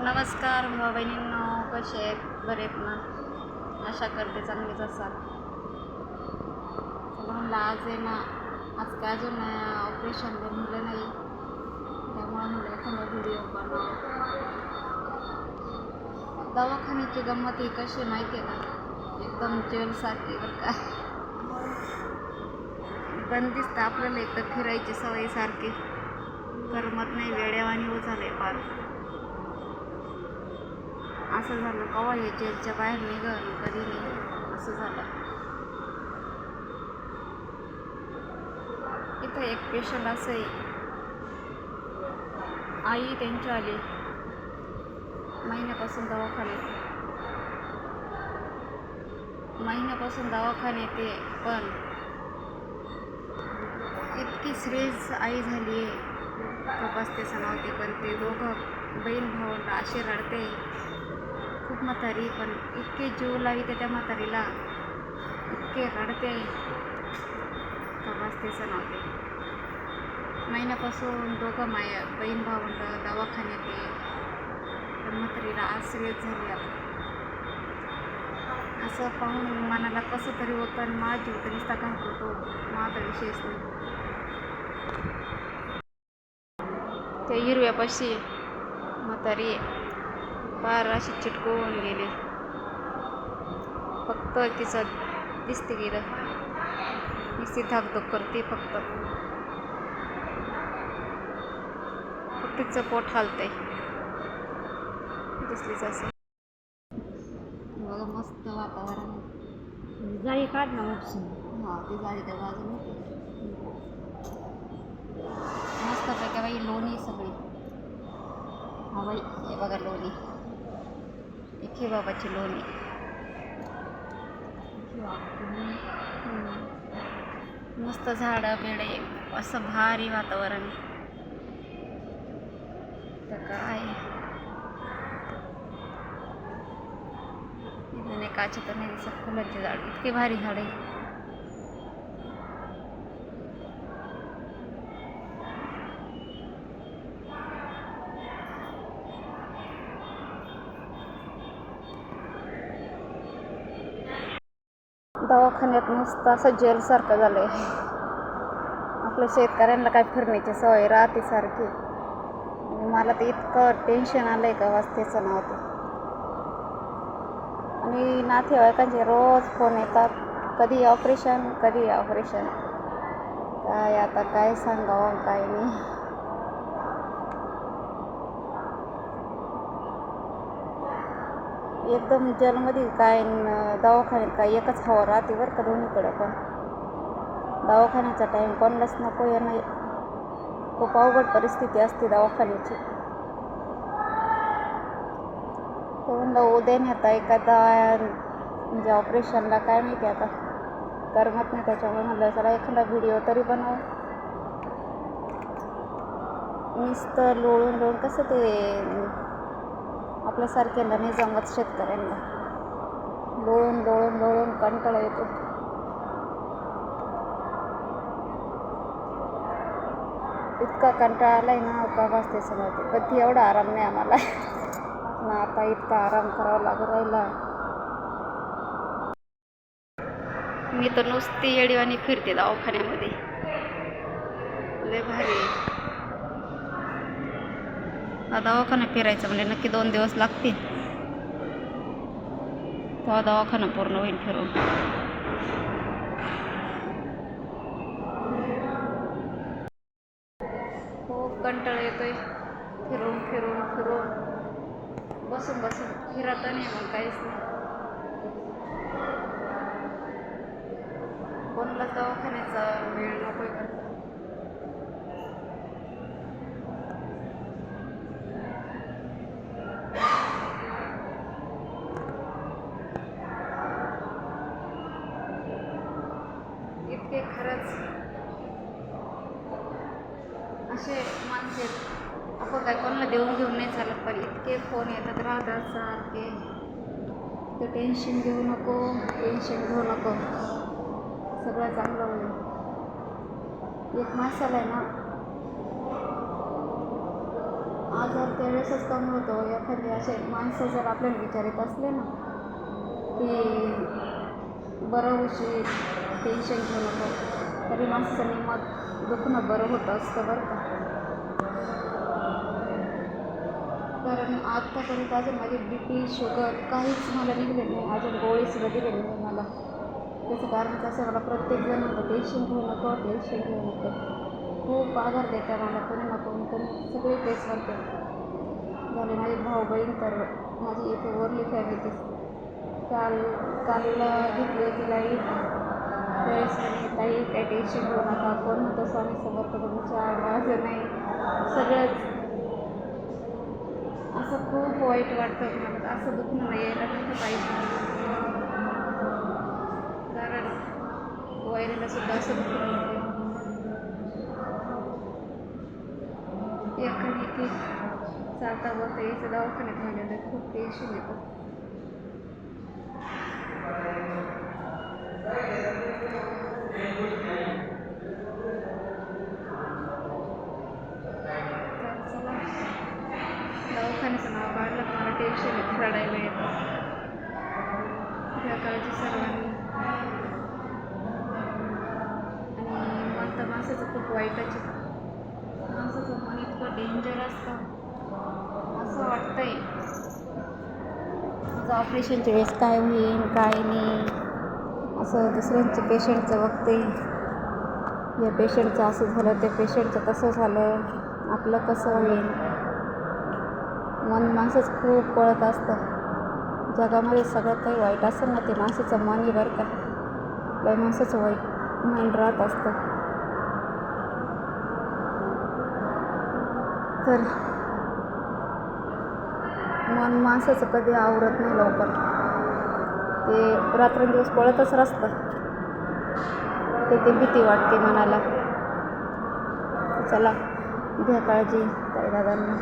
नमस्कार भाऊ बहिणींनो कसे आहेत? बरे आहेत ना? आशा करते चांगलीच असाल. चला म्हणलं आज आहे ना आज काय अजून ऑपरेशन मुलं नाही. त्यामुळे म्हणलं एखादा व्हिडिओ बनव दवाखान्याची गंमत ही कशी माहिती आहे ना एकदम जेलसारखी बरं का. बंदिस्त आपल्याला एकतर फिरायची सवय सारखी. करमत नाही वेड्यावानी हो झाले पार असं झालं. कवा हे जेलच्या बाहेर निघाल कधी नाही. असं झालं. इथं एक पेशंट असं आहे आई त्यांची आली. महिन्यापासून दवाखान्यात. महिन्यापासून दवाखान्यात येते पण इतकी सिरियस आई झाली आहे तपासते नव्हते पण ते दोघं. बहीण भाऊ असे रडते. खूप म्हातारी पण इतके जीव लाविते त्या म्हातारीला. इतके रडते. तपासतेच नव्हते महिन्यापासून दोघं माया बहीण भावंड दवाखान्यात येते तर म्हातारीला आज झाले आता. असं पाहून मनाला कसं तरी होतं आणि मा जीव तरी नुसता घाबरतो. माझा विषयच नाही. त्या हिरव्यापाशी म्हातारी फार अशी चिटकवून गेली. फक्त तिचं दिसते गेलं नुसती धाकधूक करते फक्त. फक्त तिचं पोट हालतंय. दिसलीच असं बघा मस्त वातावरण जाळी काढ ना उपसून हा ते झाली त्या बाजूने मस्त पैकी बाई लोणी सगळी. हा बाई हे बघा लोणी. इथे बाबाची लोणी. मस्त झाडं बिडे असं भारी वातावरण. तर काय? नाही काचे तर नाही दिसत फुलांची झाड. इतकी भारी झाड आहे दवाखान्यात नुसतं असं जेलसारखं झालं आहे आपल्या शेतकऱ्यांना काय फिरण्याची सवय राहते सारखी. मला तर इतकं टेन्शन आलं आहे का वाचतेचं नव्हतं आणि नातेवाईकांचे रोज फोन येतात. कधी ऑपरेशन कधी ऑपरेशन काय आता काय सांगावं काय नाही. एकदम जलमध्ये काय दवाखान्यात काय एकच हवा राहते बरं का दोन्हीकडं पण. दवाखान्याचा टाईम कोणालाच नको यांना खूप अवघड परिस्थिती असते दवाखान्याची. तर म्हणलं उद्या नेता एखादा म्हणजे ऑपरेशनला काय माहिती आता. करमत नाही त्याच्यामुळे म्हणलं चला एखादा व्हिडिओ तरी बनव. नुसतं लोळून लोळून कसं ते आपल्यासारख्यांना नाही जमत शेतकऱ्यांना. लोळून लोळून लोळून कंटाळा येतो. इतका कंटाळा आलाय ना का वाजते समजते कधी एवढा आराम नाही आम्हाला. ना आता इतका आराम करावा लागू राहिला. मी तर नुसती येडीवानी फिरते दवाखान्यामध्ये. लय भारी दवाखाना फिरायचं म्हणजे नक्की दोन दिवस लागतील. तेव्हा दवाखाना पूर्ण होईल फिरून. खूप कंटाळा येतोय. फिरून फिरून फिरून. बसून बसून. फिरत नाही मग काहीच नाही कोणाला दवाखान्याचा वेळ नकोय का इतके खरंच असे माणसे. आपण काय कोणाला देऊन घेऊन नाही चालत पण इतके फोन येतात राहतात सारखे. ते टेन्शन घेऊ नको टेन्शन घेऊ नको. सगळं चांगलं होईल. एक माणसाला आहे ना आजार त्यावेळेसच कमी होतो. एखादी असे माणसं जर आपल्याला विचारित असले ना की बरं उशीर टेन्शन घेऊ नको. तरी माणसाचं निमत दुखणं बरं होतं असतं बरं का. कारण आत्तापर्यंत अजून माझी बी पी शुगर काहीच मला निघले नाही. अजून गोळीसुद्धा दिलेली नाही मला. त्याचं कारणच असं मला प्रत्येकजण म्हणतं टेन्शन घेऊ नको टेन्शन घेऊ नको. खूप आधार देते मला कोणी ना कोणी कोणी सगळे पेस म्हणते. झाले माझे भाऊ बहीण तर माझी इथे वरली फॅमिली काल कालला घेतली होती लाइट त्यावेळेस ताई काही टेन्शन घेऊ नका कोण होतं स्वामी समर्थ तुमच्या माझं नाही सगळंच असं खूप वाईट वाटतं मला असं दुखणं नाही यायला नव्हतं पाहिजे. कारण वैरीला सुद्धा असं दुखणं नको एकाने की चालता बोलता यायचं दवाखान्यात झालेलं खूप टेन्शन येतं तर चला दवाखान्याचं नाव काढलं की मला टेन्शन येतं रडायला येतं घ्या काळजी सर्वांनी आणि मन खूप वाईटच आहे माणसाचं मन इतकं डेंजर असतं. असं वाटतंय. माझं ऑपरेशनच्या वेळेस काय होईल काय नाही. असं दुसऱ्यांचे पेशंटचं बघते. या पेशंटचं असं झालं त्या पेशंटचं कसं झालं. आपलं कसं होईल? मन माणसंच खूप पळत असतं. जगामध्ये सगळं काही वाईट असेल ना ते माणसाचं मन आहे बरं का. लय माणसाचं वाईट माइंड राहत असतं. तर मन माणसाचं कधी आवरत नाही लवकर. ते रात्रंदिवस पळतच असतं ते ते भीती वाटते मनाला. चला घ्या काळजी ताई दादांना